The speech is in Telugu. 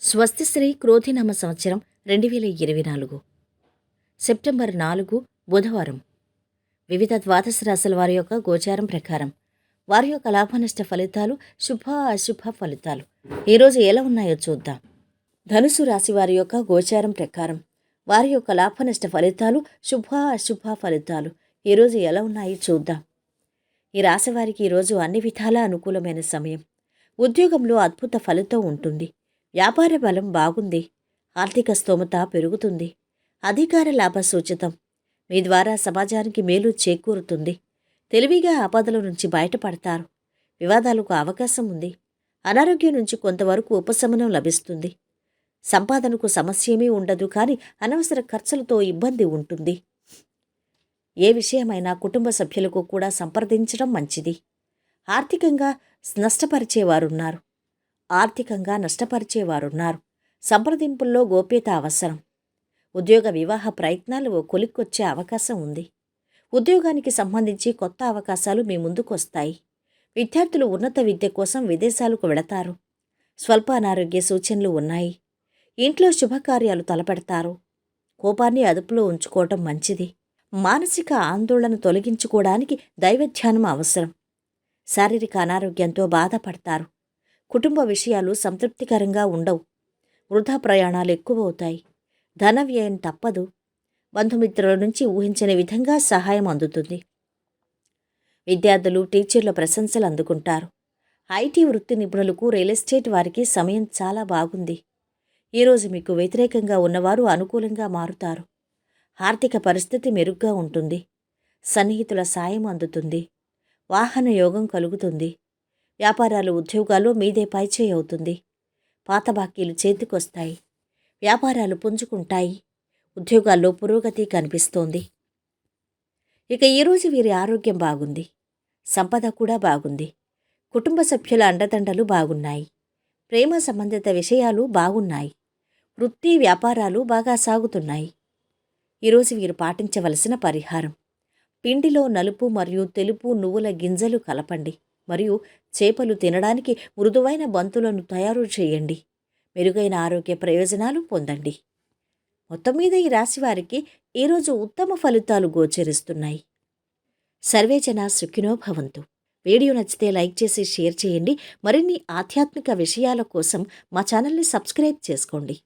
స్వస్తిశ్రీ క్రోధినామ సంవత్సరం రెండు వేల ఇరవై నాలుగు. సెప్టెంబర్ నాలుగు బుధవారం. వివిధ ద్వాదశ రాశుల వారి యొక్క గోచారం ప్రకారం వారి యొక్క లాభనష్ట ఫలితాలు శుభ అశుభ ఫలితాలు ఈరోజు ఎలా ఉన్నాయో చూద్దాం. ధనుసు రాశి వారి యొక్క గోచారం ప్రకారం వారి యొక్క లాభనష్ట ఫలితాలు శుభ అశుభ ఫలితాలు ఈరోజు ఎలా ఉన్నాయో చూద్దాం. ఈ రాశి వారికి ఈరోజు అన్ని విధాలా అనుకూలమైన సమయం. ఉద్యోగంలో అద్భుత ఫలితం ఉంటుంది. వ్యాపార బలం బాగుంది. ఆర్థిక స్తోమత పెరుగుతుంది. అధికార లాభ సూచితం మీ ద్వారా సమాజానికి మేలు చేకూరుతుంది. తెలివిగా ఆపదల నుంచి బయటపడతారు. వివాదాలకు అవకాశం ఉంది. అనారోగ్యం నుంచి కొంతవరకు ఉపశమనం లభిస్తుంది. సంపాదనకు సమస్యేమీ ఉండదు కానీ అనవసర ఖర్చులతో ఇబ్బంది ఉంటుంది. ఏ విషయమైనా కుటుంబ సభ్యులకు కూడా సంప్రదించడం మంచిది. ఆర్థికంగా నష్టపరిచేవారున్నారు. ఆర్థికంగా నష్టపరిచేవారున్నారు. సంప్రదింపుల్లో గోప్యత అవసరం. ఉద్యోగ వివాహ ప్రయత్నాలు ఓ కొలిక్కొచ్చే అవకాశం ఉంది. ఉద్యోగానికి సంబంధించి కొత్త అవకాశాలు మీ ముందుకు వస్తాయి విద్యార్థులు ఉన్నత విద్య కోసం విదేశాలకు వెళతారు. స్వల్ప అనారోగ్య సూచనలు ఉన్నాయి. ఇంట్లో శుభకార్యాలు తలపెడతారు. కోపాన్ని అదుపులో ఉంచుకోవటం మంచిది. మానసిక ఆందోళన తొలగించుకోవడానికి దైవధ్యానం అవసరం. శారీరక అనారోగ్యంతో బాధపడతారు. కుటుంబ విషయాలు సంతృప్తికరంగా ఉండవు. వృధా ప్రయాణాలు ఎక్కువ అవుతాయి ధన వ్యయం తప్పదు. బంధుమిత్రుల నుంచి ఊహించని విధంగా సహాయం అందుతుంది. విద్యార్థులు టీచర్ల ప్రశంసలు అందుకుంటారు. ఐటీ వృత్తి నిపుణులకు రియల్ ఎస్టేట్ వారికి సమయం చాలా బాగుంది. ఈరోజు మీకు వ్యతిరేకంగా ఉన్నవారు అనుకూలంగా మారుతారు. ఆర్థిక పరిస్థితి మెరుగ్గా ఉంటుంది. సన్నిహితుల సాయం అందుతుంది. వాహన యోగం కలుగుతుంది. వ్యాపారాలు ఉద్యోగాలు మీదే పైచేయి అవుతుంది. పాత బాకీలు చేతికొస్తాయి. వ్యాపారాలు పుంజుకుంటాయి. ఉద్యోగాల్లో పురోగతి కనిపిస్తోంది. ఇక ఈరోజు వీరి ఆరోగ్యం బాగుంది. సంపద కూడా బాగుంది. కుటుంబ సభ్యుల అండదండలు బాగున్నాయి. ప్రేమ సంబంధిత విషయాలు బాగున్నాయి. వృత్తి వ్యాపారాలు బాగా సాగుతున్నాయి. ఈరోజు వీరు పాటించవలసిన పరిహారం. పిండిలో నలుపు మరియు తెలుపు నువ్వుల గింజలు కలపండి. మరియు చేపలు తినడానికి మృదువైన బంతులను తయారు చేయండి. మెరుగైన ఆరోగ్య ప్రయోజనాలు పొందండి. మొత్తం మీద ఈ రాశి వారికి ఈరోజు ఉత్తమ ఫలితాలు గోచరిస్తున్నాయి. సర్వేజన సుఖినో భవంతు. వీడియో నచ్చితే లైక్ చేసి షేర్ చేయండి. మరిన్ని ఆధ్యాత్మిక విషయాల కోసం మా ఛానల్ని సబ్స్క్రైబ్ చేసుకోండి.